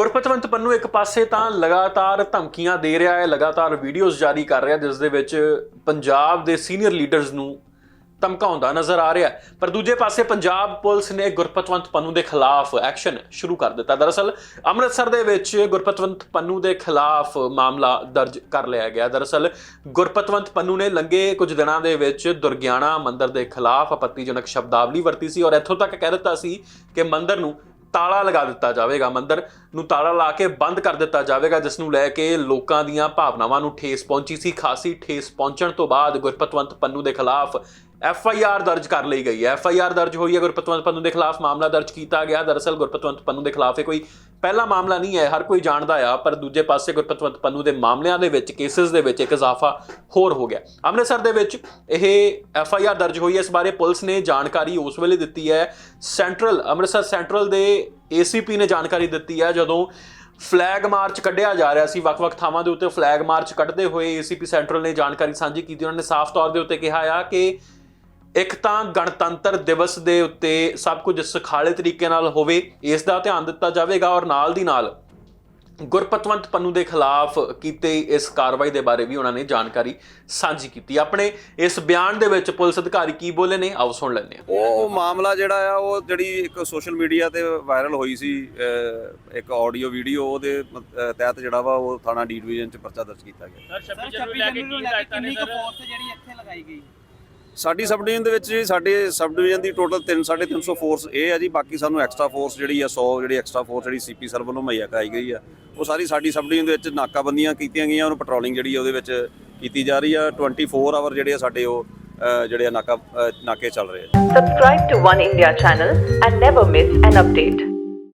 ਗੁਰਪਤਵੰਤ ਪੰਨੂ ਇੱਕ ਪਾਸੇ ਤਾਂ ਲਗਾਤਾਰ ਧਮਕੀਆਂ ਦੇ ਰਿਹਾ ਹੈ, ਲਗਾਤਾਰ ਵੀਡੀਓਜ਼ ਜਾਰੀ ਕਰ ਰਿਹਾ ਜਿਸ ਦੇ ਵਿੱਚ ਪੰਜਾਬ ਦੇ ਸੀਨੀਅਰ ਲੀਡਰਸ ਨੂੰ ਧਮਕਾਉਂਦਾ ਨਜ਼ਰ ਆ ਰਿਹਾ ਪਰ ਦੂਜੇ ਪਾਸੇ ਪੰਜਾਬ ਪੁਲਿਸ ਨੇ ਗੁਰਪਤਵੰਤ ਪੰਨੂ ਦੇ ਖਿਲਾਫ ਐਕਸ਼ਨ ਸ਼ੁਰੂ ਕਰ ਦਿੱਤਾ। ਦਰਅਸਲ ਅੰਮ੍ਰਿਤਸਰ ਦੇ ਵਿੱਚ ਗੁਰਪਤਵੰਤ ਪੰਨੂ ਦੇ ਖਿਲਾਫ ਮਾਮਲਾ ਦਰਜ ਕਰ ਲਿਆ ਗਿਆ। ਦਰਅਸਲ ਗੁਰਪਤਵੰਤ ਪੰਨੂ ਨੇ ਲੰਗੇ ਕੁਝ ਦਿਨਾਂ ਦੇ ਵਿੱਚ ਦੁਰਗਿਆਣਾ ਮੰਦਿਰ ਦੇ ਖਿਲਾਫ ਆਪੱਤੀਜਨਕ ਸ਼ਬਦਾਵਲੀ ਵਰਤੀ ਸੀ ਔਰ ਇੱਥੋਂ ਤੱਕ ਕਹਿ ਦਿੱਤਾ ਸੀ ਕਿ ਮੰਦਿਰ ਨੂੰ ਤਾਲਾ ਲਗਾ ਦਿੱਤਾ ਜਾਵੇਗਾ, ਮੰਦਰ ਨੂੰ ਤਾਲਾ ਲਾ ਕੇ ਬੰਦ ਕਰ ਦਿੱਤਾ ਜਾਵੇਗਾ, ਜਿਸ ਨੂੰ ਲੈ ਕੇ ਲੋਕਾਂ ਦੀਆਂ ਭਾਵਨਾਵਾਂ ਨੂੰ ਠੇਸ ਪਹੁੰਚੀ ਸੀ। ਖਾਸੀ ਠੇਸ ਪਹੁੰਚਣ ਤੋਂ ਬਾਅਦ ਗੁਰਪਤਵੰਤ ਪੰਨੂ ਦੇ ਖਿਲਾਫ ਐਫ ਆਈ ਆਰ ਦਰਜ ਕਰ ਲਈ ਗਈ ਹੈ। ਐਫ ਆਈ ਆਰ ਦਰਜ ਹੋਈ ਹੈ ਗੁਰਪਤਵੰਤ ਪੰਨੂ ਦੇ ਖਿਲਾਫ ਮਾਮਲਾ ਦਰਜ ਕੀਤਾ ਗਿਆ। ਦਰਅਸਲ ਗੁਰਪਤਵੰਤ ਪੰਨੂ ਦੇ ਖਿਲਾਫ ਇਹ ਕੋਈ ਪਹਿਲਾ ਮਾਮਲਾ ਨਹੀਂ ਹੈ, ਹਰ ਕੋਈ ਜਾਣਦਾ ਆ, ਪਰ ਦੂਜੇ ਪਾਸੇ ਗੁਰਪਤਵੰਤ ਪੰਨੂ ਦੇ ਮਾਮਲਿਆਂ ਦੇ ਵਿੱਚ, ਕੇਸਿਸ ਦੇ ਵਿੱਚ ਇੱਕ ਇਜ਼ਾਫਾ ਹੋਰ ਹੋ ਗਿਆ। ਅੰਮ੍ਰਿਤਸਰ ਦੇ ਵਿੱਚ ਇਹ ਐਫ ਆਈ ਆਰ ਦਰਜ ਹੋਈ ਹੈ। ਇਸ ਬਾਰੇ ਪੁਲਿਸ ਨੇ ਜਾਣਕਾਰੀ ਉਸ ਵੇਲੇ ਦਿੱਤੀ ਹੈ। ਸੈਂਟਰਲ, ਅੰਮ੍ਰਿਤਸਰ ਸੈਂਟਰਲ ਦੇ ਏਸੀਪੀ ਨੇ ਜਾਣਕਾਰੀ ਦਿੱਤੀ ਹੈ, ਜਦੋਂ ਫਲੈਗ ਮਾਰਚ ਕੱਢਿਆ ਜਾ ਰਿਹਾ ਸੀ, ਵੱਖ-ਵੱਖ ਥਾਵਾਂ ਦੇ ਉੱਤੇ ਫਲੈਗ ਮਾਰਚ ਕੱਢਦੇ ਹੋਏ ਏਸੀਪੀ ਸੈਂਟਰਲ ਨੇ ਜਾਣਕਾਰੀ ਸਾਂਝੀ ਕੀਤੀ। ਉਹਨਾਂ ਨੇ ਸਾਫ਼ ਤੌਰ ਦੇ ਉੱਤੇ ਕਿਹਾ ਆ ਕਿ ਇੱਕ ਤਾਂ ਗਣਤੰਤਰ ਦਿਵਸ ਦੇ ਉੱਤੇ ਸਭ ਕੁਝ ਸੁਖਾਲੇ ਤਰੀਕੇ ਨਾਲ ਹੋਵੇ ਇਸ ਦਾ ਧਿਆਨ ਦਿੱਤਾ ਜਾਵੇਗਾ ਔਰ ਨਾਲ ਦੀ ਨਾਲ ਗੁਰਪਤਵੰਤ ਪੰਨੂ ਦੇ ਖਿਲਾਫ ਕੀਤੇ ਇਸ ਕਾਰਵਾਈ ਦੇ ਬਾਰੇ ਵੀ ਉਹਨਾਂ ਨੇ ਜਾਣਕਾਰੀ ਸਾਂਝੀ ਕੀਤੀ। ਆਪਣੇ ਇਸ ਬਿਆਨ ਦੇ ਵਿੱਚ ਪੁਲਿਸ ਅਧਿਕਾਰੀ ਕੀ ਬੋਲੇ ਨੇ? ਆਓ ਸੁਣ ਲੈਂਦੇ ਹਾਂ। ਉਹ ਮਾਮਲਾ ਜਿਹੜਾ ਆ ਉਹ ਜਿਹੜੀ ਇੱਕ ਸੋਸ਼ਲ ਮੀਡੀਆ ਤੇ ਵਾਇਰਲ ਹੋਈ ਸੀ ਅਹ, ਇੱਕ ਆਡੀਓ ਵੀਡੀਓ ਉਹਦੇ ਤਹਿਤ ਜਿਹੜਾ ਵਾ ਉਹ ਥਾਣਾ ਡੀ ਡਿਵੀਜ਼ਨ ਚ ਪਰਚਾ ਦਰਜ ਕੀਤਾ ਗਿਆ। ਸਰ ਸਰ 26 26 ਜਨਵਰੀ ਲੈ ਕੇ ਜਨਵਰੀ ਨੂੰ ਕੀ ਲੈ ਕੇ ਕਿੰਨੀ ਕੁ ਫੋਰਸ ਜਿਹੜੀ ਇੱਥੇ ਲਗਾਈ ਗਈ? ਸਾਡੀ ਸਬ ਡਿਵੀਜ਼ਨ ਦੇ ਵਿੱਚ ਜੀ, ਸਾਡੇ ਸਬ ਡਿਵੀਜ਼ਨ ਦੀ ਟੋਟਲ 3 350 ਫੋਰਸ ਇਹ ਆ ਜੀ, ਬਾਕੀ ਸਾਨੂੰ ਐਕਸਟਰਾ ਫੋਰਸ ਜਿਹੜੀ ਆ 100 ਜਿਹੜੀ ਐਕਸਟਰਾ ਫੋਰਸ ਜਿਹੜੀ ਸੀਪੀ ਸਰ ਵੱਲੋਂ ਮੁਹੱਈਆ ਕਰਾਈ ਗਈ ਆ। ਉਹ ਸਾਰੀ ਸਾਡੀ ਸਬ ਡਿਵੀਜ਼ਨ ਦੇ ਵਿੱਚ ਨਾਕਾਬੰਦੀਆਂ ਕੀਤੀਆਂ ਗਈਆਂ, ਉਹਨੂੰ ਪੈਟਰੋਲਿੰਗ ਜਿਹੜੀ ਆ, ਉਹਦੇ ਵਿੱਚ ਕੀਤੀ ਜਾ ਰਹੀ ਆ। 24 ਆਵਰ ਜਿਹੜੇ ਆ, ਸਾਡੇ ਉਹ ਜਿਹੜੇ ਆ ਨਾਕਾ ਨਾਕੇ ਚੱਲ ਰਹੇ ਆ। Subscribe to One India channel and never miss an update.